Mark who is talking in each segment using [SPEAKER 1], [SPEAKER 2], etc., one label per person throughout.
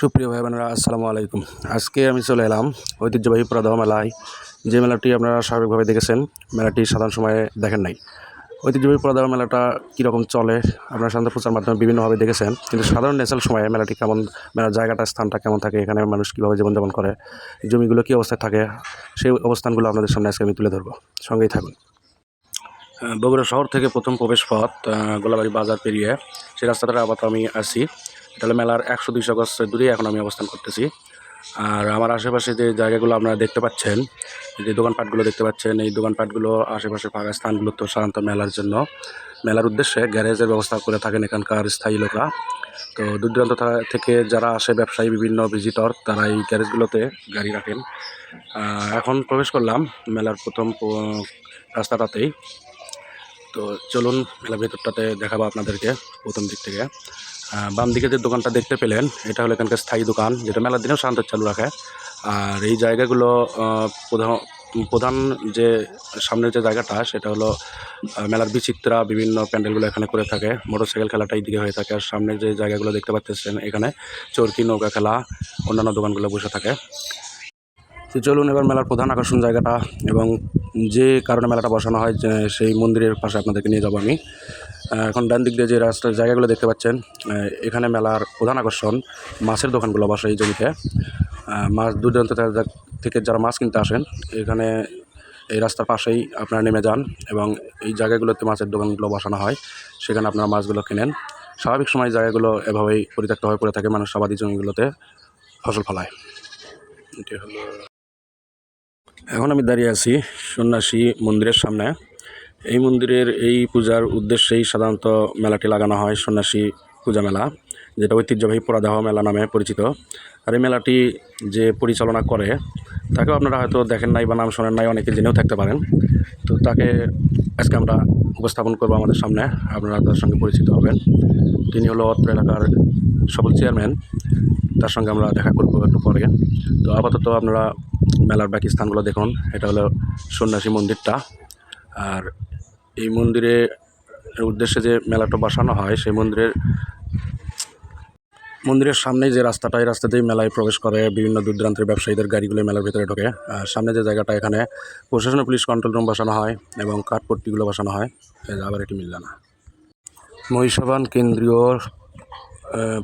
[SPEAKER 1] সুপ্রিয় ভাই বোনেরা আসসালামু আলাইকুম। আজকে আমি চলে এলাম ঐতিহ্যবাহী প্রদাহ মেলায়। যে মেলাটি আপনারা স্বাভাবিকভাবে দেখেছেন, মেলাটি সাধারণ সময়ে দেখেন নাই। ঐতিহ্যবাহী প্রদাহ মেলাটা কীরকম চলে, আপনারা সাধারণত প্রচার মাধ্যমে বিভিন্নভাবে দেখেছেন। কিন্তু সাধারণ ন্যাচারাল সময়ে মেলাটি কেমন, মেলার জায়গাটা, স্থানটা কেমন থাকে, এখানে মানুষ কীভাবে জীবনযাপন করে জমিগুলো কী অবস্থায় থাকে, সেই অবস্থানগুলো আপনাদের সামনে আজকে আমি তুলে ধরবো। সঙ্গেই থাকুন। বগুড়া শহর থেকে প্রথম প্রবেশ পথ গোলাবাড়ি বাজার পেরিয়ে, সেই রাস্তাটা আপাতত আমি আসি এটা হলো মেলার একশো দুইশো গজ দূরে এখন আমি অবস্থান করতেছি। আর আমার আশেপাশে যে জায়গাগুলো আপনারা দেখতে পাচ্ছেন যে দোকানপাটগুলো দেখতে পাচ্ছেন, এই দোকানপাটগুলো আশেপাশে ফাঁকা স্থানগুলো তো সাধারণত মেলার জন্য। মেলার উদ্দেশ্যে গ্যারেজের ব্যবস্থা করে থাকেন এখানকার স্থায়ী লোকরা। তো দূর দূরান্ত থেকে যারা আসে ব্যবসায়ী, বিভিন্ন ভিজিটর তারা এই গ্যারেজগুলোতে গাড়ি রাখেন। এখন প্রবেশ করলাম মেলার প্রথম রাস্তাটাতেই। তো চলুন মেলা ভেতরটাতে দেখাবো আপনাদেরকে প্রথম দিক থেকে। বাম দিকে যে দোকানটা দেখতে পেলেন, এটা হলো এখানকার স্থায়ী দোকান, যেটা মেলার দিনেও শান্ত চালু রাখে। আর এই জায়গাগুলো প্রধান প্রধান যে সামনের যে জায়গাটা, সেটা হলো মেলার বিচিত্রা বিভিন্ন প্যান্ডেলগুলো এখানে করে থাকে। মোটরসাইকেল খেলাটা এই দিকে হয়ে থাকে। আর সামনে যে জায়গাগুলো দেখতে পাচ্ছেন এখানে, চরকি নৌকা খেলা, অন্যান্য দোকানগুলো বসে থাকে। তো চলুন এবার মেলার প্রধান আকর্ষণ জায়গাটা, এবং যে কারণে মেলাটা বসানো হয় সেই মন্দিরের পাশে আপনাদেরকে নিয়ে যাব আমি। এখন ডান দিক দিয়ে যে রাস্তার জায়গাগুলো দেখতে পাচ্ছেন এখানে মেলার প্রধান আকর্ষণ মাছের দোকানগুলো বসে এই জমিতে। মাছ দূর দূরান্ত থেকে- যারা মাছ কিনতে আসেন, এখানে এই রাস্তার পাশেই আপনারা নেমে যান এবং এই জায়গাগুলোতে মাছের দোকানগুলো বসানো হয়, সেখানে আপনারা মাছগুলো কেনেন। স্বাভাবিক সময় জায়গাগুলো এভাবেই পরিত্যক্ত হয়ে পড়ে থাকে, মানুষ আবাদি জমিগুলোতে ফসল ফলায়। এটি হলো এখন আমি দাঁড়িয়ে আছি সন্ন্যাসী মন্দিরের সামনে। এই মন্দিরের এই পূজার উদ্দেশ্যেই সাধারণত মেলাটি লাগানো হয় সন্ন্যাসী পূজা মেলা, যেটা ঐতিহ্যবাহী পোড়াদাহ মেলা নামে পরিচিত। আর এই মেলাটি যে পরিচালনা করে, তাকেও আপনারা হয়তো দেখেন নাই বা নাম শোনেন নাই, অনেকে জেনেও থাকতে পারেন। তো তাকে আজকে আমরা উপস্থাপন করব আমাদের সামনে, আপনারা তার সঙ্গে পরিচিত হবেন। তিনি হলো অত্র এলাকার সফল চেয়ারম্যান। তার সঙ্গে আমরা দেখা করব একটু পরে। তো আপাতত আপনারা মেলার বাকি স্থানগুলো দেখুন, এটা হলো সন্ন্যাসী মন্দিরটা। আর এই মন্দিরে উদ্দেশ্যে যে মেলাটা বসানো হয়, সেই মন্দিরের মন্দিরের সামনে যে রাস্তাটা, এই রাস্তাতেই মেলায় প্রবেশ করে বিভিন্ন দূর দূরান্তের ব্যবসায়ীদের গাড়িগুলো মেলার ভিতরে ঢোকে। সামনে যে জায়গাটা, এখানে প্রশাসন পুলিশ কন্ট্রোল রুম বসানো হয় এবং কাঠপট্টিগুলো বসানো হয়। আবার এটি মিলল না মহিষাবান কেন্দ্রীয়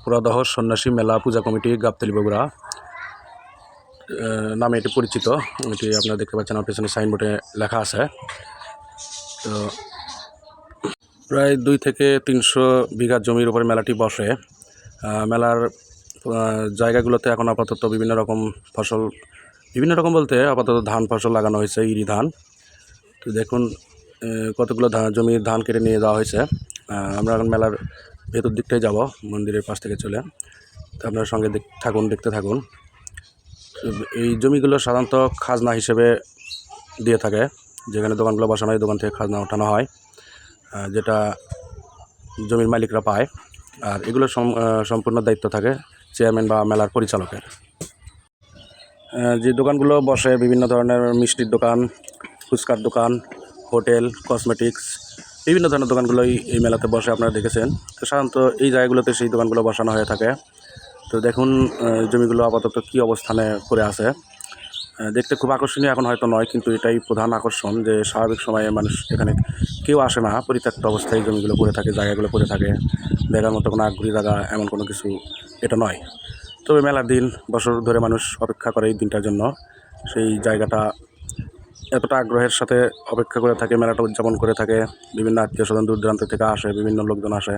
[SPEAKER 1] পুরাদহ সন্ন্যাসী মেলা পূজা কমিটি, গাবতলি বগুড়া। নামে এটি পরিচিত। এটি আপনারা দেখতে পাচ্ছেন, আমার পেছনে সাইনবোর্ডে লেখা আছে। তো প্রায় দুই থেকে তিনশো বিঘা জমির উপরে মেলাটি বসে। মেলার জায়গাগুলোতে এখন আপাতত বিভিন্ন রকম ফসল, বিভিন্ন রকম বলতে আপাতত ধান ফসল লাগানো হয়েছে, ইরি ধান। তো দেখুন কতগুলো ধান, জমির ধান কেটে নিয়ে যাওয়া হয়েছে। আমরা এখন মেলার ভেতর দিকটাই যাব, মন্দিরের পাশ থেকে চলে। তো আপনার সঙ্গে থাকুন, দেখতে থাকুন। এই জমিগুলো সাধারণত খাজনা হিসেবে দিয়ে থাকে। যেখানে দোকানগুলো বসানো হয়, দোকান থেকে খাজনা ওঠানো হয় যেটা জমির মালিকরা পায়। আর এগুলো সম- সম্পূর্ণ দায়িত্ব থাকে চেয়ারম্যান বা মেলার পরিচালকের। যে দোকানগুলো বসে বিভিন্ন ধরনের মিষ্টির দোকান, ফুচকার দোকান, হোটেল, কসমেটিক্স, বিভিন্ন ধরনের দোকানগুলোই এই মেলাতে বসে আপনারা দেখেছেন। তো সাধারণত এই জায়গাগুলোতে সেই দোকানগুলো বসানো হয়ে থাকে। তো দেখুন জমিগুলো আপাতত কী অবস্থানে পড়ে আছে। দেখতে খুব আকর্ষণীয় এখন হয়তো নয়, কিন্তু এটাই প্রধান আকর্ষণ যে স্বাভাবিক সময়ে মানুষ এখানে কেউ আসে না, পরিত্যক্ত অবস্থায় জমিগুলো পড়ে থাকে, জায়গাগুলো পড়ে থাকে, দেখার মতো কোনো আগ্রহী জায়গা এমন কোনো কিছু এটা নয়। তবে মেলার দিন, বছর ধরে মানুষ অপেক্ষা করে এই দিনটার জন্য। সেই জায়গাটা এতটা আগ্রহের সাথে অপেক্ষা করে থাকে, মেলাটা উদযাপন করে থাকে, বিভিন্ন আত্মীয় স্বজন দূর দূরান্ত থেকে আসে, বিভিন্ন লোকজন আসে।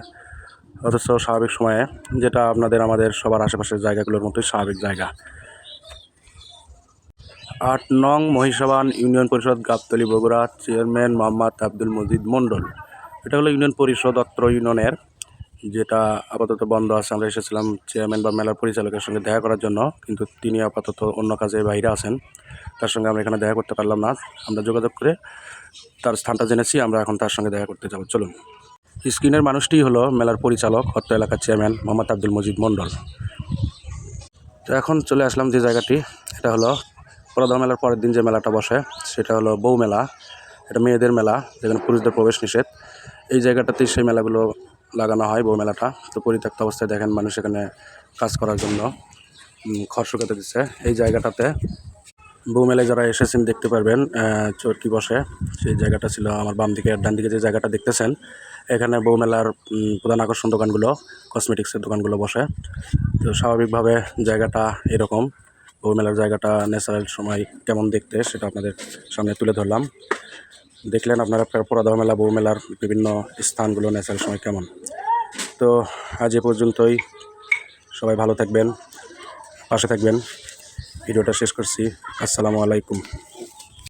[SPEAKER 1] অথচ স্বাভাবিক সময়ে যেটা আপনাদের, আমাদের সবার আশেপাশের জায়গাগুলোর মতোই স্বাভাবিক জায়গা। আট নং মহিষাবান ইউনিয়ন পরিষদ গাবতলী বগুড়া, চেয়ারম্যান মোহাম্মদ আব্দুল মজিদ মণ্ডল। এটা হলো ইউনিয়ন পরিষদ অত্র ইউনিয়নের, যেটা আপাতত বন্ধ আছে। আমরা এসেছিলাম চেয়ারম্যান বা মেলার পরিচালকের সঙ্গে দেখা করার জন্য, কিন্তু তিনি আপাতত অন্য কাজে বাইরে আছেন। তার সঙ্গে আমরা এখানে দেখা করতে পারলাম না। আমরা যোগাযোগ করে তার স্থানটা জেনেছি, আমরা এখন তার সঙ্গে দেখা করতে যাব। চলুন। স্ক্রিনের মানুষটি হলো মেলার পরিচালক, অত্র এলাকার চেয়ারম্যান মোহাম্মদ আব্দুল মজিদ মণ্ডল। তো এখন চলে আসলাম যে জায়গাটি, এটা হলো পরদা মেলার পরের দিন যে মেলাটা বসে সেটা হলো বউ মেলা। এটা মেয়েদের মেলা যেখানে পুরুষদের প্রবেশ নিষেধ। এই জায়গাটাতেই সেই মেলাগুলো লাগানো হয় বউ মেলাটা। তো পরিত্যক্ত অবস্থায় দেখেন মানুষ এখানে কাজ করার জন্য খড় শুকাতে দিচ্ছে। এই জায়গাটাতে বৌমেলায় যারা এসেছেন দেখতে পারবেন চরকি বসে। সেই জায়গাটা ছিল আমার বাম দিকে ডান দিকে যে জায়গাটা দেখতেছেন এখানে বৌমেলার উম, প্রধান আকর্ষণ দোকানগুলো কসমেটিক্সের দোকানগুলো বসে। তো স্বাভাবিকভাবে জায়গাটা এরকম। বৌমেলার জায়গাটা ন্যাচারাল সময় কেমন দেখতে সেটা আপনাদের সামনে তুলে ধরলাম। দেখলেন আপনারা পরাদহ মেলা, বউ মেলার বিভিন্ন স্থানগুলো ন্যাচারাল সময় কেমন। তো আজ এ পর্যন্তই। সবাই ভালো থাকবেন, পাশে থাকবেন। ভিডিওটা শেষ করছি। আসসালামু আলাইকুম।